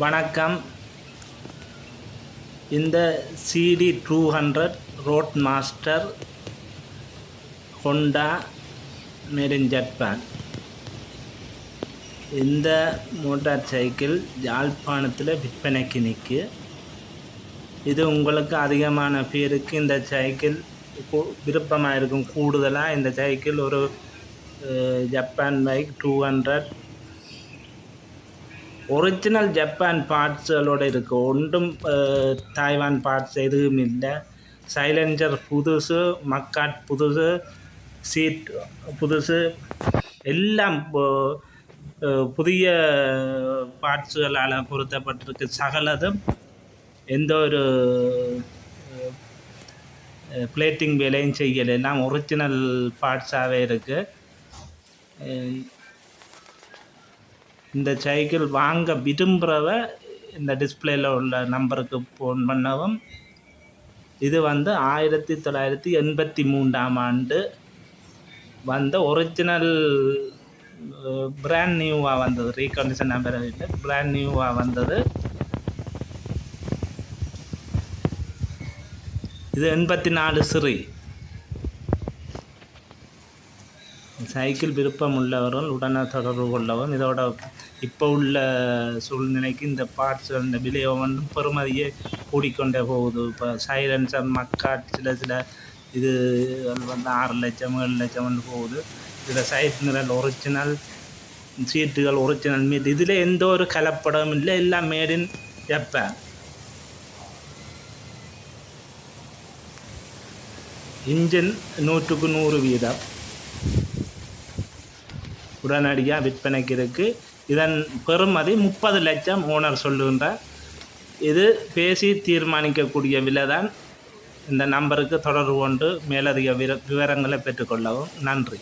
வணக்கம். இந்த CD two hundred road master Honda made in Japan இந்த மோட்டார் சைக்கிள் யாழ்ப்பாணத்தில் விற்பனைக்கு நிற்கு இது உங்களுக்கு அதிகமான பேருக்கு இந்த சைக்கிள் கு- விருப்பமாக இருக்கும். கூடுதலாக இந்த சைக்கிள் ஒரு Japan bike two hundred original Japan பார்ட்ஸுகளோடு இருக்குது ஒன்றும் தாய்வான் பார்ட்ஸ் எதுவும் இல்லை. சைலஞ்சர் புதுசு மக்காட் புதுசு சீட் புதுசு எல்லாம் புதிய பார்ட்ஸுகளால் பொருத்தப்பட்டிருக்கு. சகலதும் எந்த ஒரு பிளேட்டிங் வேலையும் செய்யலை. எல்லாம் ஒரிஜினல் பார்ட்ஸாகவே இருக்குது இந்த சைக்கிள் வாங்க விரும்புகிறவ இந்த டிஸ்பிளேயில் உள்ள நம்பருக்கு ஃபோன் பண்ணவும். இது வந்து ஆயிரத்தி தொள்ளாயிரத்தி எண்பத்தி மூன்றாம் ஆண்டு வந்த ஒரிஜினல் பிராண்ட் நியூவாக வந்தது. ரீகண்டிஷன் நம்பர் பிராண்ட் நியூவாக வந்தது. இது எண்பத்தி நாலு சிறி. சைக்கிள் விருப்பம் உள்ளவர்கள் உடனே தொடர்பு கொள்ளவும். இதோட இப்போ உள்ள சூழ்நிலைக்கு இந்த பார்ட்ஸ் அந்த விலை வந்து பெறுமதியே கூடிக்கொண்டே போகுது. இப்போ சைலன்சர் மக்காட் சில சில இது வந்து ஆறு லட்சம் ஏழு லட்சம் வந்து போகுது. இதில் சைட் நிரல் ஒரிஜினல் சீட்டுகள் ஒரிஜினல் மீது இதில் எந்த ஒரு கலப்படமும் இல்லை. எல்லாம் மேட் இன் ஜப்பான் இன்ஜின் நூற்றுக்கு நூறு வீதம். உடனடியாக விற்பனைக்கு இருக்குது இதன் பெறுமதி முப்பது லட்சம் ஓனர் சொல்லுகின்றார். இது பேசி தீர்மானிக்கக்கூடிய விலை தான் இந்த நம்பருக்கு தொடர்பு கொண்டு மேலதிக விவரங்களை பெற்றுக்கொள்ளவும் நன்றி.